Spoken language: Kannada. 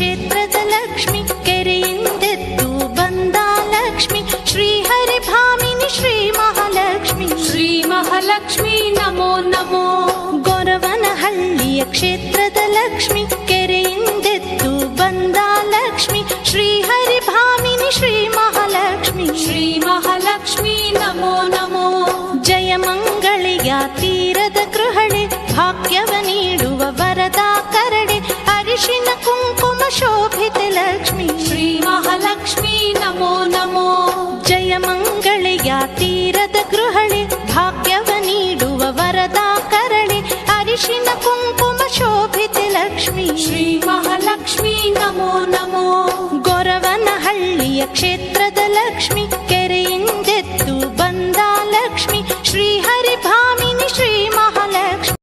ಕ್ಷೇತ್ರದ ಲಕ್ಷ್ಮಿ ಕೆರೆಯಿಂದೆದ್ದು ಬಂದ ಲಕ್ಷ್ಮಿ ಶ್ರೀ ಹರಿ ಭಾಮಿನಿ ಶ್ರೀ ಮಹಾಲಕ್ಷ್ಮಿ. ಶ್ರೀ ಮಹಾಲಕ್ಷ್ಮಿ ನಮೋ ನಮೋ. ಗೊರವನಹಳ್ಳಿಯ ಕ್ಷೇತ್ರದ ಲಕ್ಷ್ಮಿ ಕೆರೆಯಿಂದೆದ್ದು ಬಂದ ಲಕ್ಷ್ಮಿ ಶ್ರೀ ಹರಿ ಭಾಮಿನಿ ಶ್ರೀ ಮಹಾಲಕ್ಷ್ಮಿ. ಶ್ರೀ ಮಹಾಲಕ್ಷ್ಮಿ ನಮೋ ನಮೋ. ಜಯ ಜಯಮಂಗಳಿಯ ತೀರದ ಗೃಹಳಿ ಜಯ ಮಂಗಳೆಯ ತೀರದ ಗೃಹಳೆ ಭಾಗ್ಯವ ನೀಡುವ ವರದ ಕರಳೆ ಅರಿಶಿನ ಕುಂಕುಮ ಶೋಭಿತ ಲಕ್ಷ್ಮಿ. ಶ್ರೀ ಮಹಾಲಕ್ಷ್ಮೀ ನಮೋ ನಮೋ. ಗೊರವನಹಳ್ಳಿಯ ಕ್ಷೇತ್ರದ ಲಕ್ಷ್ಮಿ.